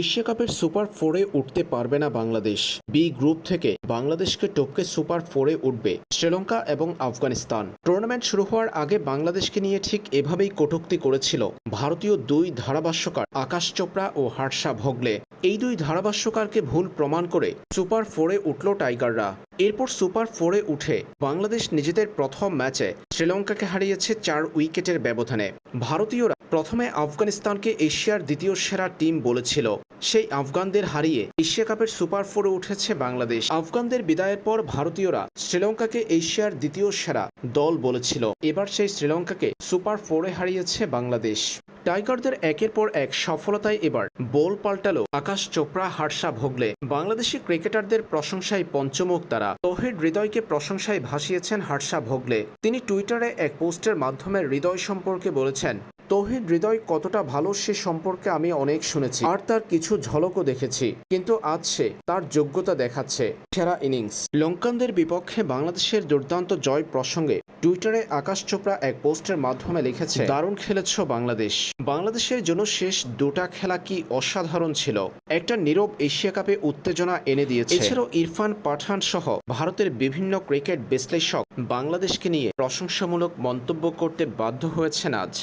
Asia কাপের super ফোরে উঠতে পারবে না বাংলাদেশ। বি গ্রুপ থেকে বাংলাদেশকে টপকে সুপার ফোরে উঠবে শ্রীলঙ্কা এবং আফগানিস্তান। টুর্নামেন্ট শুরু হওয়ার আগে বাংলাদেশকে নিয়ে ঠিক এভাবেই কটূক্তি করেছিল ভারতীয় দুই ধারাভাষ্যকার আকাশ চোপড়া ও হার্ষা ভোগলে। এই দুই ধারাভাষ্যকারকে ভুল প্রমাণ করে সুপার ফোরে উঠল টাইগাররা। এরপর সুপার ফোরে উঠে বাংলাদেশ নিজেদের প্রথম ম্যাচে শ্রীলঙ্কাকে হারিয়েছে চার উইকেটের ব্যবধানে। ভারতীয়রা প্রথমে আফগানিস্তানকে এশিয়ার দ্বিতীয় সেরা টিম বলেছিল। সেই আফগানদের হারিয়ে এশিয়া কাপের সুপার ফোরে উঠেছে বাংলাদেশ। আফগানদের বিদায়ের পর ভারতীয়রা শ্রীলঙ্কাকে এশিয়ার দ্বিতীয় সেরা দল বলেছিল। এবার সেই শ্রীলঙ্কাকে সুপার ফোরে হারিয়েছে বাংলাদেশ। টাইগারদের একের পর এক সফলতায় এবার বল পাল্টালো আকাশ চোপড়া, হার্ষা ভোগলে। বাংলাদেশি ক্রিকেটারদের প্রশংসায় পঞ্চমুখ তারা তহিদ হৃদয়কে প্রশংসায় ভাসিয়েছেন হার্ষা ভোগলে। তিনি টুইটারে এক পোস্টের মাধ্যমে হৃদয় সম্পর্কে বলেছেন তহিদ হৃদয় কতটা ভালো সে সম্পর্কে আমি অনেক শুনেছি। আর তার কিছু ঝলকও দেখেছি। কিন্তু আজ সে তার যোগ্যতা দেখাচ্ছে। সেরা ইনিংস। লঙ্কানদের বিপক্ষে বাংলাদেশের দুর্দান্ত জয় প্রসঙ্গে টুইটারে আকাশ চোপড়া এক পোস্টের মাধ্যমে লিখেছে, দারুণ খেলেছ বাংলাদেশ। বাংলাদেশের জন্য শেষ দুটা খেলা কি অসাধারণ ছিল? একটা নীরব এশিয়া কাপে উত্তেজনা এনে দিয়েছে। এছাড়াও ইরফান পাঠান সহ ভারতের বিভিন্ন ক্রিকেট বিশ্লেষক বাংলাদেশকে নিয়ে প্রশংসামূলক মন্তব্য করতে বাধ্য হয়েছেন আজ।